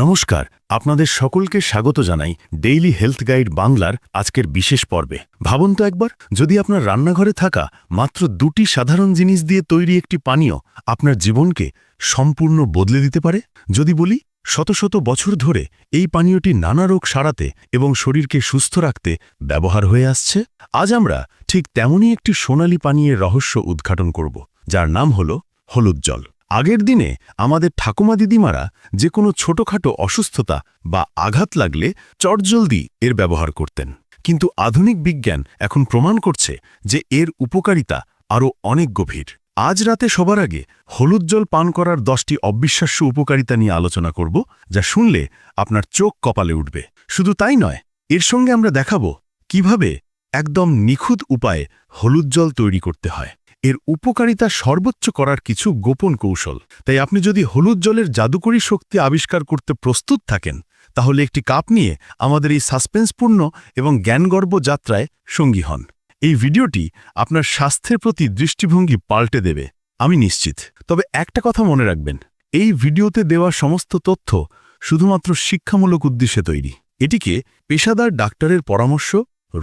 নমস্কার, আপনাদের সকলকে স্বাগত জানাই ডেইলি হেলথ গাইড বাংলার আজকের বিশেষ পর্বে। ভাবুন তো একবার, যদি আপনার রান্নাঘরে থাকা মাত্র দুটি সাধারণ জিনিস দিয়ে তৈরি একটি পানীয় আপনার জীবনকে সম্পূর্ণ বদলে দিতে পারে? যদি বলি, শত শত বছর ধরে এই পানীয়টি নানা রোগ সারাতে এবং শরীরকে সুস্থ রাখতে ব্যবহার হয়ে আসছে, আজ আমরা ঠিক তেমনই একটি সোনালী পানীয়ের রহস্য উদ্ঘাটন করব, যার নাম হল হলুদ জল। আগের দিনে আমাদের ঠাকুমা দিদিমারা যে কোনো ছোটখাটো অসুস্থতা বা আঘাত লাগলে চটজলদি এর ব্যবহার করতেন। কিন্তু আধুনিক বিজ্ঞান এখন প্রমাণ করছে যে এর উপকারিতা আরও অনেক গভীর। আজ রাতে সবার আগে হলুদ জল পান করার দশটি অবিশ্বাস্য উপকারিতা নিয়ে আলোচনা করব, যা শুনলে আপনার চোখ কপালে উঠবে। শুধু তাই নয়, এর সঙ্গে আমরা দেখাবো কীভাবে একদম নিখুঁত উপায়ে হলুদ জল তৈরি করতে হয়। এর উপকারিতা সর্বোচ্চ করার কিছু গোপন কৌশল। তাই আপনি যদি হলুদ জলের জাদুকরী শক্তি আবিষ্কার করতে প্রস্তুত থাকেন, তাহলে একটি কাপ নিয়ে আমাদের এই সাসপেন্সপূর্ণ এবং জ্ঞানগর্ব যাত্রায় সঙ্গী হন। এই ভিডিওটি আপনার স্বাস্থ্যের প্রতি দৃষ্টিভঙ্গি পাল্টে দেবে, আমি নিশ্চিত। তবে একটা কথা মনে রাখবেন, এই ভিডিওতে দেওয়া সমস্ত তথ্য শুধুমাত্র শিক্ষামূলক উদ্দেশ্যে তৈরি। এটিকে পেশাদার ডাক্তারের পরামর্শ,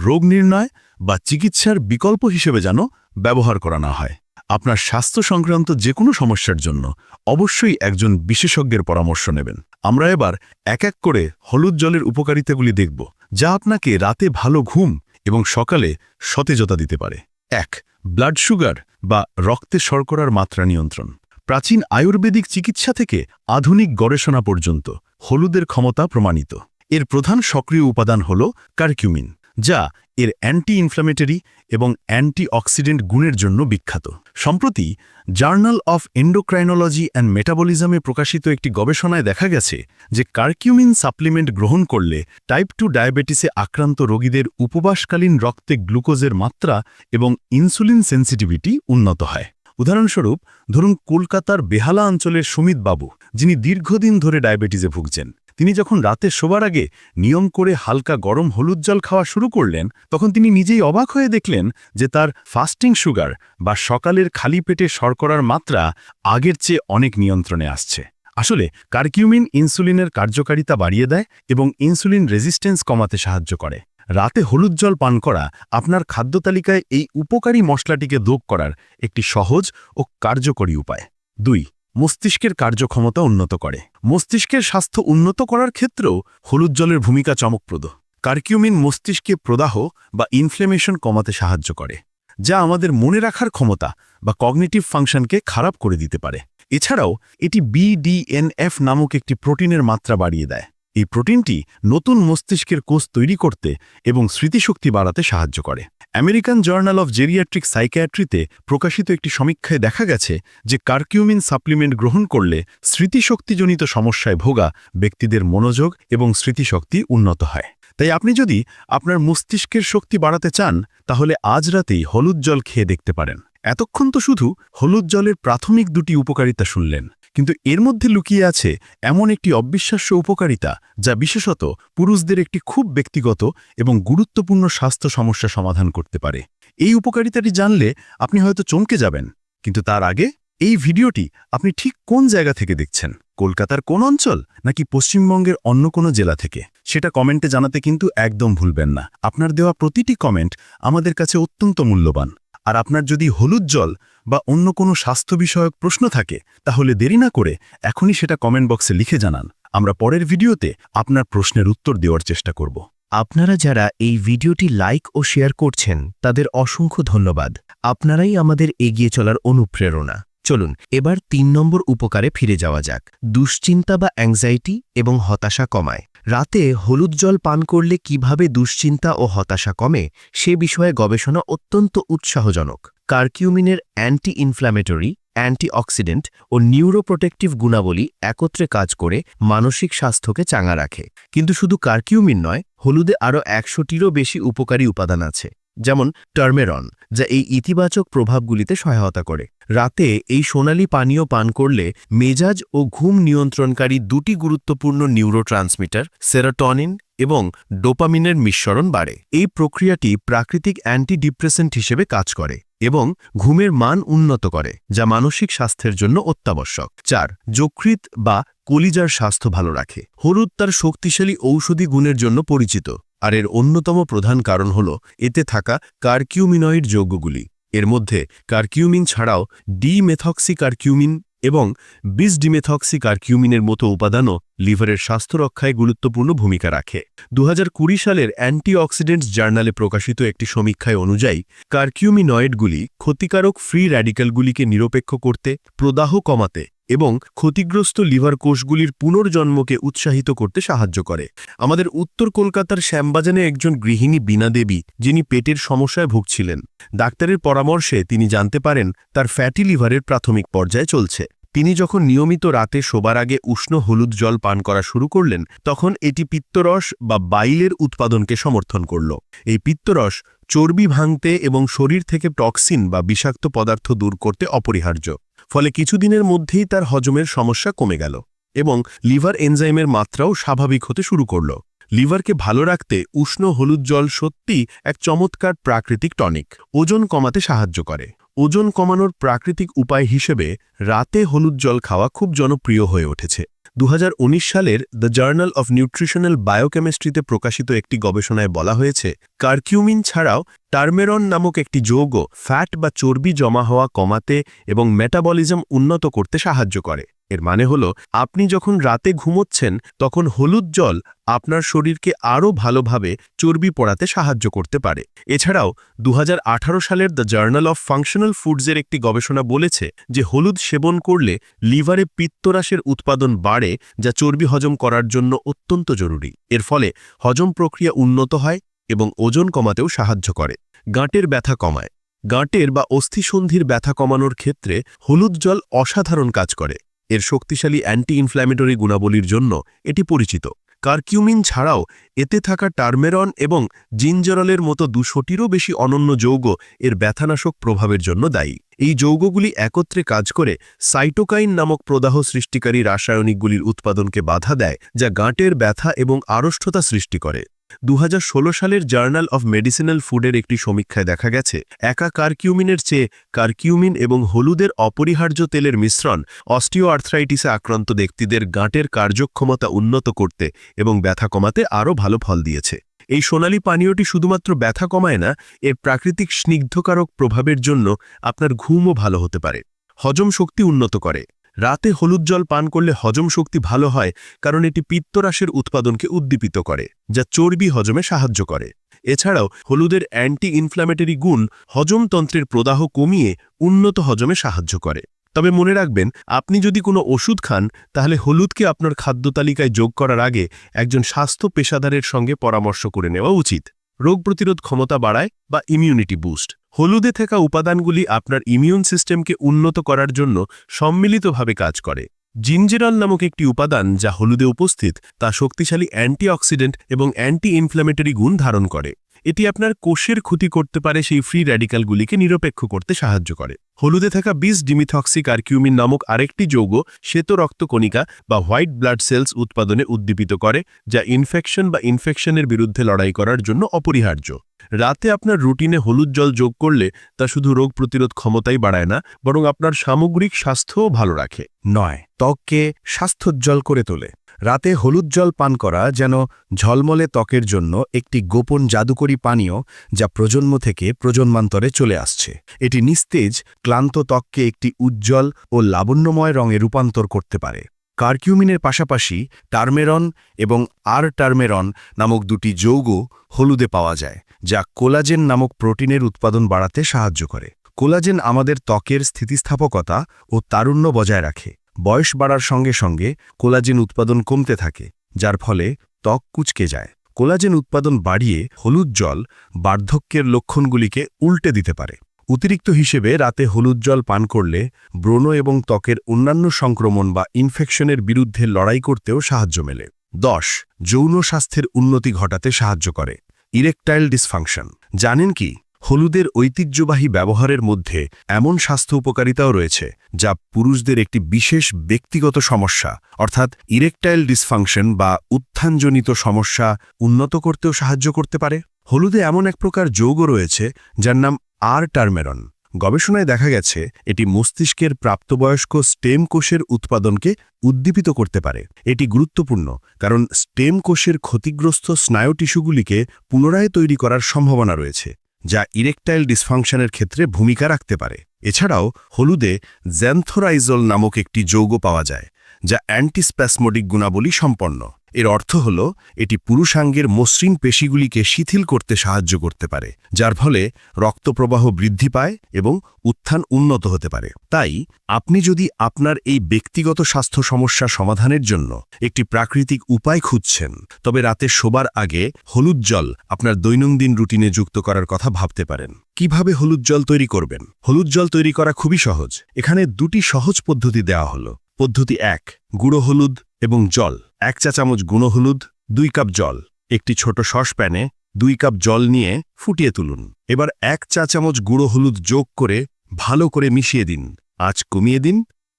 রোগ নির্ণয় বা চিকিৎসার বিকল্প হিসেবে যেন ব্যবহার করা না হয়। আপনার স্বাস্থ্য সংক্রান্ত যে কোনো সমস্যার জন্য অবশ্যই একজন বিশেষজ্ঞের পরামর্শ নেবেন। আমরা এবার এক এক করে হলুদ জলের উপকারিতাগুলি দেখব, যা আপনাকে রাতে ভালো ঘুম এবং সকালে সতেজতা দিতে পারে। এক, ব্লাড সুগার বা রক্তে শর্করার মাত্রা নিয়ন্ত্রণ। প্রাচীন আয়ুর্বেদিক চিকিৎসা থেকে আধুনিক গবেষণা পর্যন্ত হলুদের ক্ষমতা প্রমাণিত। এর প্রধান সক্রিয় উপাদান হল কার্কিউমিন, যা এর অ্যান্টি ইনফ্ল্যামেটরি এবং অ্যান্টি অক্সিডেন্ট গুণের জন্য বিখ্যাত। সম্প্রতি জার্নাল অফ এন্ডোক্রাইনোলজি অ্যান্ড মেটাবলিজমে প্রকাশিত একটি গবেষণায় দেখা গেছে যে কার্কিউমিন সাপ্লিমেন্ট গ্রহণ করলে টাইপ টু ডায়াবেটিসে আক্রান্ত রোগীদের উপবাসকালীন রক্তে গ্লুকোজের মাত্রা এবং ইনসুলিন সেন্সিটিভিটি উন্নত হয়। উদাহরণস্বরূপ, ধরুন কলকাতার বেহালা অঞ্চলের সুমিত বাবু, যিনি দীর্ঘদিন ধরে ডায়াবেটিসে ভুগছেন। তিনি যখন রাতে শোবার আগে নিয়ম করে হালকা গরম হলুদ জল খাওয়া শুরু করলেন, তখন তিনি নিজেই অবাক হয়ে দেখলেন যে তার ফাস্টিং সুগার বা সকালের খালি পেটে শর্করার মাত্রা আগের চেয়ে অনেক নিয়ন্ত্রণে আসছে। আসলে, কার্কিউমিন ইনসুলিনের কার্যকারিতা বাড়িয়ে দেয় এবং ইনসুলিন রেজিস্ট্যান্স কমাতে সাহায্য করে। রাতে হলুদ জল পান করা আপনার খাদ্য তালিকায় এই উপকারী মশলাটিকে দোগ করার একটি সহজ ও কার্যকরী উপায়। দুই মস্তিষ্কের কার্যক্ষমতা উন্নত করে। মস্তিষ্কের স্বাস্থ্য উন্নত করার ক্ষেত্রেও হলুদ জলের ভূমিকা চমকপ্রদ। কার্কিউমিন মস্তিষ্কে প্রদাহ বা ইনফ্লেমেশন কমাতে সাহায্য করে, যা আমাদের মনে রাখার ক্ষমতা বা কগনিটিভ ফাংশনকে খারাপ করে দিতে পারে। এছাড়াও, এটি বিডিএনএফ নামক একটি প্রোটিনের মাত্রা বাড়িয়ে দেয়। এই প্রোটিনটি নতুন মস্তিষ্কের কোষ তৈরি করতে এবং স্মৃতিশক্তি বাড়াতে সাহায্য করে। আমেরিকান জার্নাল অফ জেরিয়াট্রিক সাইকিয়াট্রিতে প্রকাশিত একটি সমীক্ষায় দেখা গেছে যে কার্কিউমিন সাপ্লিমেন্ট গ্রহণ করলে স্মৃতিশক্তিজনিত সমস্যায় ভোগা ব্যক্তিদের মনোযোগ এবং স্মৃতিশক্তি উন্নত হয়। তাই আপনি যদি আপনার মস্তিষ্কের শক্তি বাড়াতে চান, তাহলে আজ রাতেই হলুদ জল খেয়ে দেখতে পারেন। এতক্ষণ তো শুধু হলুদ জলের প্রাথমিক দুটি উপকারিতা শুনলেন। কিন্তু এর মধ্যে লুকিয়ে আছে এমন একটি অবিশ্বাস্য উপকারিতা যা বিশেষত পুরুষদের একটি খুব ব্যক্তিগত এবং গুরুত্বপূর্ণ স্বাস্থ্য সমস্যা সমাধান করতে পারে। এই উপকারিতাটি জানলে আপনি হয়তো চমকে যাবেন, কিন্তু তার আগে এই ভিডিওটি আপনি ঠিক কোন জায়গা থেকে দেখছেন? কলকাতার কোন অঞ্চল নাকি পশ্চিমবঙ্গের অন্য কোনো জেলা থেকে? সেটা কমেন্টে জানাতে কিন্তু একদম ভুলবেন না। আপনার দেওয়া প্রতিটি কমেন্ট আমাদের কাছে অত্যন্ত মূল্যবান। আর আপনার যদি হলুদ জল বা অন্য কোনো স্বাস্থ্য বিষয়ক প্রশ্ন থাকে, তাহলে দেরি না করে এখনই সেটা কমেন্ট বক্সে লিখে জানান। আমরা পরের ভিডিওতে আপনার প্রশ্নের উত্তর দেওয়ার চেষ্টা করব। আপনারা যারা এই ভিডিওটি লাইক ও শেয়ার করছেন, তাদের অসংখ্য ধন্যবাদ। আপনারাই আমাদের এগিয়ে চলার অনুপ্রেরণা। চলুন, এবার তিন নম্বর উপকারে ফিরে যাওয়া যাক। দুশ্চিন্তা বা অ্যাংজাইটি এবং হতাশা কমায়। রাতে হলুদ জল পান করলে কীভাবে দুশ্চিন্তা ও হতাশা কমে, সে বিষয়ে গবেষণা অত্যন্ত উৎসাহজনক। কার্কিউমিনের অ্যান্টি ইনফ্ল্যামেটরি অ্যান্টিঅক্সিডেন্ট ও নিউরোপ্রোটেক্টিভ গুণাবলী একত্রে কাজ করে মানসিক স্বাস্থ্যকে চাঙা রাখে। কিন্তু শুধু কার্কিউমিন নয়, হলুদে আরও একশোটিরও বেশি উপকারী উপাদান আছে। যেমন টার্মেরন, যা এই ইতিবাচক প্রভাবগুলিতে সহায়তা করে। রাতে এই সোনালী পানীয় পান করলে মেজাজ ও ঘুম নিয়ন্ত্রণকারী দুটি গুরুত্বপূর্ণ নিউরোট্রান্সমিটার, সেরাটনিন এবং ডোপামিনের মিশ্রণ বাড়ে। এই প্রক্রিয়াটি প্রাকৃতিক অ্যান্টিডিপ্রেসেন্ট হিসেবে কাজ করে এবং ঘুমের মান উন্নত করে, যা মানসিক স্বাস্থ্যের জন্য অত্যাবশ্যক। চার যকৃত বা কলিজার স্বাস্থ্য ভালো রাখে। হলুদ তার শক্তিশালী ঔষধি গুণের জন্য পরিচিত। আর এর অন্যতম প্রধান কারণ হল, এতে থাকা কার্কিউমিনয়েড যৌগগুলি। এর মধ্যে কার্কিউমিন ছাড়াও ডিমেথক্সি কার্কিউমিন এবং বিস ডিমেথক্সি কার্কিউমিনের মতো উপাদানও লিভারের স্বাস্থ্য রক্ষায় গুরুত্বপূর্ণ ভূমিকা রাখে। দু হাজার কুড়ি সালের অ্যান্টিঅক্সিডেন্টস জার্নালে প্রকাশিত একটি সমীক্ষায় অনুযায়ী, কার্কিউমিনয়েডগুলি ক্ষতিকারক ফ্রি র্যাডিক্যালগুলিকে নিরপেক্ষ করতে প্রদাহ কমাতে এবং ক্ষতিগ্রস্ত লিভার কোষগুলির পুনর্জন্মকে উৎসাহিত করতে সাহায্য করে। আমাদের উত্তর কলকাতার শ্যামবাজানে একজন গৃহিণী বীণা দেবী, যিনি পেটের সমস্যায় ভুগছিলেন। ডাক্তারের পরামর্শে তিনি জানতে পারেন, তার ফ্যাটি লিভারের প্রাথমিক পর্যায়ে চলছে। তিনি যখন নিয়মিত রাতে শোবার আগে উষ্ণ হলুদ জল পান করা শুরু করলেন, তখন এটি পিত্তরস বা বাইলের উৎপাদনকে সমর্থন করল। এই পিত্তরস চর্বি ভাঙতে এবং শরীর থেকে টক্সিন বা বিষাক্ত পদার্থ দূর করতে অপরিহার্য। ফলে কিছুদিনের মধ্যেই তার হজমের সমস্যা কমে গেল এবং লিভার এনজাইমের মাত্রাও স্বাভাবিক হতে শুরু করল। লিভারকে ভালো রাখতে উষ্ণ হলুদ জল সত্যি এক চমৎকার প্রাকৃতিক টনিক। ওজন কমাতে সাহায্য করে। ওজন কমানোর প্রাকৃতিক উপায় হিসেবে রাতে হলুদ জল খাওয়া খুব জনপ্রিয় হয়ে উঠেছে। দু হাজার উনিশ সালের দ্য জার্নাল অফ নিউট্রিশনাল বায়োকেমিস্ট্রিতে প্রকাশিত একটি গবেষণায় বলা হয়েছে, কার্কিউমিন ছাড়াও টার্মেরন নামক একটি যৌগ ফ্যাট বা চর্বি জমা হওয়া কমাতে এবং মেটাবলিজম উন্নত করতে সাহায্য করে। এর মানে হল, আপনি যখন রাতে ঘুমোচ্ছেন, তখন হলুদ জল আপনার শরীরকে আরও ভালোভাবে চর্বি পড়াতে সাহায্য করতে পারে। এছাড়াও দু হাজার আঠারো সালের দ্য জার্নাল অফ ফাংশনাল ফুডসের একটি গবেষণা বলেছে যে হলুদ সেবন করলে লিভারে পিত্তরাসের উৎপাদন বাড়ে, যা চর্বি হজম করার জন্য অত্যন্ত জরুরি। এর ফলে হজম প্রক্রিয়া উন্নত হয় এবং ওজন কমাতেও সাহায্য করে। গাঁটের ব্যথা কমায়। গাঁটের বা অস্থিসন্ধির ব্যথা কমানোর ক্ষেত্রে হলুদ জল অসাধারণ কাজ করে। এর শক্তিশালী অ্যান্টি ইনফ্ল্যামেটরি গুণাবলীর জন্য এটি পরিচিত। কার্কিউমিন ছাড়াও এতে থাকা টার্মেরন এবং জিঞ্জারলের মতো দুশোটিরও বেশি অনন্য যৌগ এর ব্যথানাশক প্রভাবের জন্য দায়ী। এই যৌগগুলি একত্রে কাজ করে সাইটোকাইন নামক প্রদাহ সৃষ্টিকারী রাসায়নিকগুলির উৎপাদনকে বাধা দেয়, যা গাঁটের ব্যথা এবং আড়ষ্ঠতা সৃষ্টি করে। দু হাজার ষোলো সালের জার্নাল অফ মেডিসিনাল ফুডের একটি সমীক্ষায় দেখা গেছে, একা কার্কিউমিনের চেয়ে কার্কিউমিন এবং হলুদের অপরিহার্য তেলের মিশ্রণ অস্টিও আর্থ্রাইটিসে আক্রান্ত ব্যক্তিদের গাঁটের কার্যক্ষমতা উন্নত করতে এবং ব্যথা কমাতে আরও ভালো ফল দিয়েছে। এই সোনালী পানীয়টি শুধুমাত্র ব্যথা কমায় না এর প্রাকৃতিক স্নিগ্ধকারক প্রভাবের জন্য আপনার ঘুমও ভালো হতে পারে, হজম শক্তি উন্নত করে। রাতে হলুদ জল পান করলে হজম শক্তি ভালো হয়, কারণ এটি পিত্তরাসের উৎপাদনকে উদ্দীপিত করে, যা চর্বি হজমে সাহায্য করে। এছাড়াও, হলুদের অ্যান্টি ইনফ্ল্যামেটরি গুণ হজমতন্ত্রের প্রদাহ কমিয়ে উন্নত হজমে সাহায্য করে। তবে মনে রাখবেন, আপনি যদি কোনো ওষুধ খান, তাহলে হলুদকে আপনার খাদ্য তালিকায় যোগ করার আগে একজন স্বাস্থ্য পেশাদারের সঙ্গে পরামর্শ করে নেওয়া উচিত। রোগ প্রতিরোধ ক্ষমতা বাড়ায় বা ইমিউনিটি বুস্ট হলুদে থাকা উপাদানগুলি আপনার ইমিউন সিস্টেমকে উন্নত করার জন্য সম্মিলিতভাবে কাজ করে। জিঞ্জেরল নামক একটি উপাদান যা হলুদে উপস্থিত, তা শক্তিশালী অ্যান্টিঅক্সিডেন্ট এবং অ্যান্টি ইনফ্ল্যামেটরি গুণ ধারণ করে। এটি আপনার কোষের ক্ষতি করতে পারে, সেই ফ্রি র্যাডিক্যালগুলিকে নিরপেক্ষ করতে সাহায্য করে। হলুদে থাকা বিস ডিমিথক্সি কার্কিউমিন নামক আরেকটি যৌগ শ্বেত রক্তকণিকা বা হোয়াইট ব্লাড সেলস উৎপাদনে উদ্দীপিত করে, যা ইনফেকশন বা ইনফেকশনের বিরুদ্ধে লড়াই করার জন্য অপরিহার্য। রাতে আপনার রুটিনে হলুদ জল যোগ করলে তা শুধু রোগ প্রতিরোধ ক্ষমতাই বাড়ায় না, বরং আপনার সামগ্রিক স্বাস্থ্যও ভালো রাখে। নয়, ত্বককে স্বাস্থ্যোজ্জ্বল করে তোলে। রাতে হলুদ জল পান করা যেন ঝলমলে ত্বকের জন্য একটি গোপন জাদুকরী পানীয় যা প্রজন্ম থেকে প্রজন্মান্তরে চলে আসছে। এটি নিস্তেজ, ক্লান্ত ত্বককে একটি উজ্জ্বল ও লাবণ্যময় রঙে রূপান্তর করতে পারে। কার্কিউমিনের পাশাপাশি টার্মেরন এবং আর টার্মেরন নামক দুটি যৌগ হলুদে পাওয়া যায়, যা কোলাজেন নামক প্রোটিনের উৎপাদন বাড়াতে সাহায্য করে। কোলাজেন আমাদের ত্বকের স্থিতিস্থাপকতা ও তারুণ্য বজায় রাখে। বয়স বাড়ার সঙ্গে সঙ্গে কোলাজেন উৎপাদন কমতে থাকে, যার ফলে ত্বক কুচকে যায়। কোলাজেন উৎপাদন বাড়িয়ে হলুদ জল বার্ধক্যের লক্ষণগুলিকে উল্টে দিতে পারে। অতিরিক্ত হিসেবে রাতে হলুদ জল পান করলে ব্রণ এবং ত্বকের অন্যান্য সংক্রমণ বা ইনফেকশনের বিরুদ্ধে লড়াই করতেও সাহায্য মেলে। দশ, যৌন স্বাস্থ্যের উন্নতি ঘটাতে সাহায্য করে। Erectile dysfunction. জানেন কি? হলুদের ঐতিহ্যবাহী ব্যবহারের মধ্যে এমন স্বাস্থ্য উপকারিতাও রয়েছে, যা পুরুষদের একটি বিশেষ ব্যক্তিগত সমস্যা, অর্থাৎ ইরেকটাইল ডিসফাংশন বা উত্থানজনিত সমস্যা উন্নত করতেও সাহায্য করতে পারে। হলুদে এমন এক প্রকার যৌগ রয়েছে, যার নাম আর টার্মেরন গবেষণায় দেখা গেছে, এটি মস্তিষ্কের প্রাপ্তবয়স্ক স্টেম কোষের উৎপাদনকে উদ্দীপিত করতে পারে। এটি গুরুত্বপূর্ণ, কারণ স্টেম কোষের ক্ষতিগ্রস্ত স্নায়ু টিস্যুগুলিকে পুনরায় তৈরি করার সম্ভাবনা রয়েছে। যা ইরেকটাইল ডিসফাংশনের ক্ষেত্রে ভূমিকা রাখতে পারে। এছাড়াও, হলুদে জ্যান্থোরাইজল নামক একটি যৌগ পাওয়া যায়, যা অ্যান্টিস্প্যাসমোডিক গুণাবলী সম্পন্ন। এর অর্থ হল, এটি পুরুষাঙ্গের মসৃণ পেশিগুলিকে শিথিল করতে সাহায্য করতে পারে, যার ফলে রক্তপ্রবাহ বৃদ্ধি পায় এবং উত্থান উন্নত হতে পারে। তাই, আপনি যদি আপনার এই ব্যক্তিগত স্বাস্থ্য সমস্যা সমাধানের জন্য একটি প্রাকৃতিক উপায় খুঁজছেন, তবে রাতে শোবার আগে হলুদ জল আপনার দৈনন্দিন রুটিনে যুক্ত করার কথা ভাবতে পারেন। কীভাবে হলুদ জল তৈরি করবেন? হলুদ জল তৈরি করা খুবই সহজ। এখানে দুটি সহজ পদ্ধতি দেওয়া হলো। পদ্ধতি এক, গুঁড়ো হলুদ এবং জল। এক চা চামচ গুঁড়ো হলুদ, দুই কাপ জল। একটি ছোট সসপ্যানে দুই কাপ জল নিয়ে ফুটিয়ে তুলুন। এবার এক চা চামচ গুঁড়ো হলুদ যোগ করে ভালো করে মিশিয়ে দিন। আঁচ কমিয়ে দিন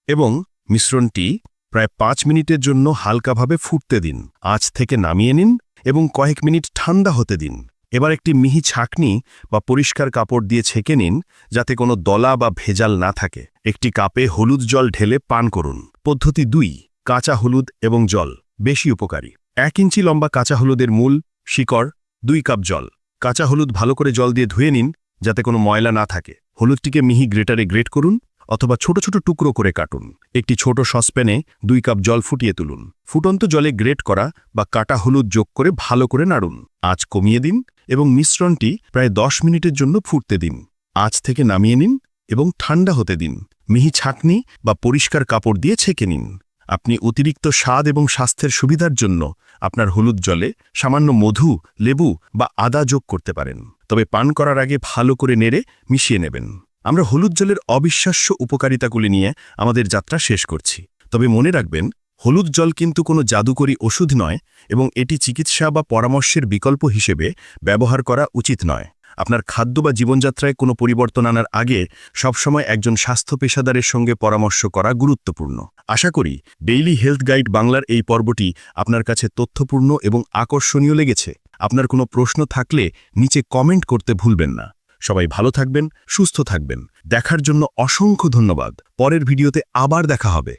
এবং মিশ্রণটি প্রায় পাঁচ মিনিটের জন্য হালকাভাবে ফুটতে দিন। আঁচ থেকে নামিয়ে নিন এবং কয়েক মিনিট ঠান্ডা হতে দিন। এবার একটি মিহি ছাকনি বা পরিষ্কার কাপড় দিয়ে ছেঁকে নিন যাতে কোনো দলা বা ভেজাল না থাকে। একটি কাপে হলুদ জল ঢেলে পান করুন। পদ্ধতি দুই। কাঁচা হলুদ এবং জল, বেশি উপকারী। এক ইঞ্চি লম্বা কাঁচা হলুদের মূল, শিকড়, দুই কাপ জল। কাঁচা হলুদ ভালো করে জল দিয়ে ধুয়ে নিন, যাতে কোনো ময়লা না থাকে। হলুদটিকে মিহি গ্রেটারে গ্রেট করুন অথবা ছোট ছোট টুকরো করে কাটুন। একটি ছোট সসপ্যানে দুই কাপ জল ফুটিয়ে তুলুন। ফুটন্ত জলে গ্রেট করা বা কাটা হলুদ যোগ করে ভালো করে নাড়ুন। আঁচ কমিয়ে দিন এবং মিশ্রণটি প্রায় দশ মিনিটের জন্য ফুটতে দিন। আঁচ থেকে নামিয়ে নিন এবং ঠান্ডা হতে দিন। মিহি ছাকনি বা পরিষ্কার কাপড় দিয়ে ছেঁকে নিন। আপনি অতিরিক্ত স্বাদ এবং স্বাস্থ্যের সুবিধার জন্য আপনার হলুদ জলে সামান্য মধু, লেবু বা আদা যোগ করতে পারেন। তবে পান করার আগে ভালো করে নেড়ে মিশিয়ে নেবেন। আমরা হলুদ জলের অবিশ্বাস্য উপকারিতাগুলি নিয়ে আমাদের যাত্রা শেষ করছি। তবে মনে রাখবেন, হলুদ জল কিন্তু কোনো জাদুকরী ওষুধ নয় এবং এটি চিকিৎসা বা পরামর্শের বিকল্প হিসেবে ব্যবহার করা উচিত নয়। আপনার খাদ্য বা জীবনযাত্রায় কোনো পরিবর্তন আনার আগে সবসময় একজন স্বাস্থ্য পেশাদারের সঙ্গে পরামর্শ করা গুরুত্বপূর্ণ। আশা করি ডেইলি হেলথ গাইড বাংলার এই পর্বটি আপনার কাছে তথ্যপূর্ণ এবং আকর্ষণীয় লেগেছে। আপনার কোনো প্রশ্ন থাকলে নিচে কমেন্ট করতে ভুলবেন না। সবাই ভালো থাকবেন, সুস্থ থাকবেন। দেখার জন্য অসংখ্য ধন্যবাদ। পরের ভিডিওতে আবার দেখা হবে।